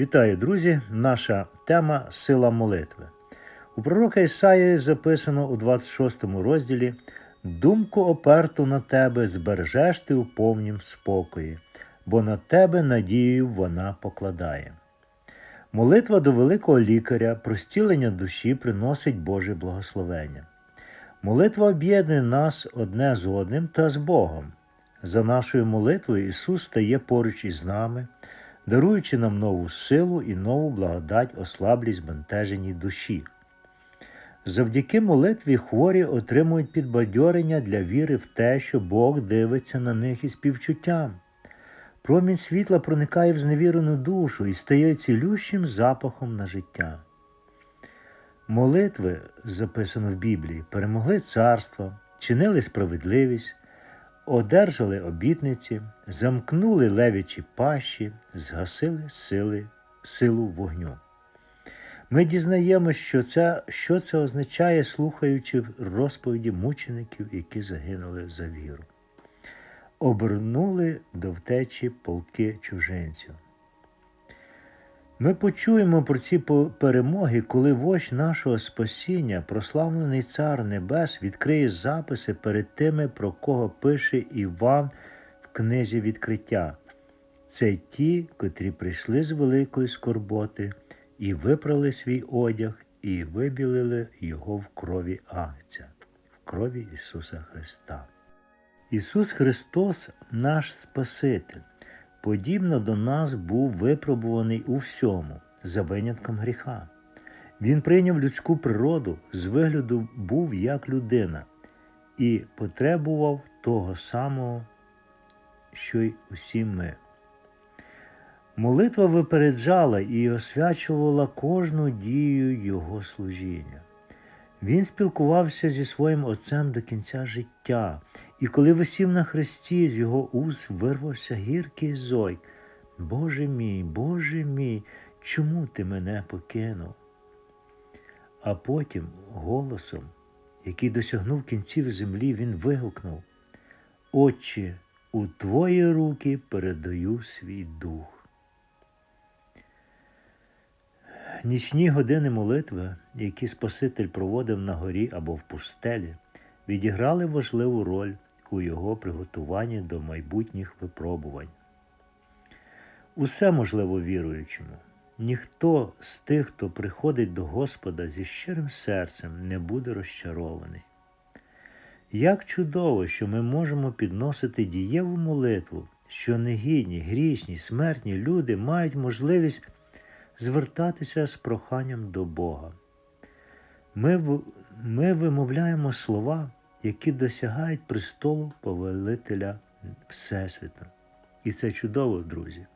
Вітаю, друзі! Наша тема сила молитви. У пророка Ісаї записано у 26 розділі Думку оперту на тебе збережеш ти у повнім спокої, бо на тебе надію вона покладає. Молитва до великого лікаря про зцілення душі приносить Боже благословення. Молитва об'єднує нас одне з одним та з Богом. За нашою молитвою Ісус стає поруч із нами, даруючи нам нову силу і нову благодать ослаблій збентеженій душі. Завдяки молитві хворі отримують підбадьорення для віри в те, що Бог дивиться на них із співчуттям. Промінь світла проникає в зневірену душу і стає цілющим запахом на життя. Молитви, записано в Біблії, перемогли царство, чинили справедливість, одержали обітниці, замкнули левічі пащі, згасили сили, силу вогню. Ми дізнаємося, що це, що це означає, слухаючи розповіді мучеників, які загинули за віру. Обернули до втечі полки чужинців. Ми почуємо про ці перемоги, коли вождь нашого спасіння, прославлений Цар Небес, відкриє записи перед тими, про кого пише Іван в книзі відкриття. Це ті, котрі прийшли з великої скорботи і випрали свій одяг, і вибілили його в крові Агця, в крові Ісуса Христа. Ісус Христос, наш Спаситель, подібно до нас був випробуваний у всьому, за винятком гріха. Він прийняв людську природу, з вигляду був як людина і потребував того самого, що й усі ми. Молитва випереджала і освячувала кожну дію Його служіння. Він спілкувався зі своїм Отцем до кінця життя, і коли висів на хресті, з його уст вирвався гіркий зой. Боже мій, Боже мій, чому ти мене покинув? А потім голосом, який досягнув кінців землі, він вигукнув: Отче, у Твої руки передаю свій дух. Нічні години молитви, які Спаситель проводив на горі або в пустелі, відіграли важливу роль у його приготуванні до майбутніх випробувань. Усе можливо віруючому. Ніхто з тих, хто приходить до Господа зі щирим серцем, не буде розчарований. Як чудово, що ми можемо підносити дієву молитву, що негідні, грішні, смертні люди мають можливість звертатися з проханням до Бога. Ми, ми вимовляємо слова, які досягають престолу повелителя Всесвіту. І це чудово, друзі.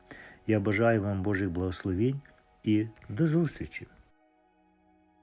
Я бажаю вам Божих благословінь і до зустрічі!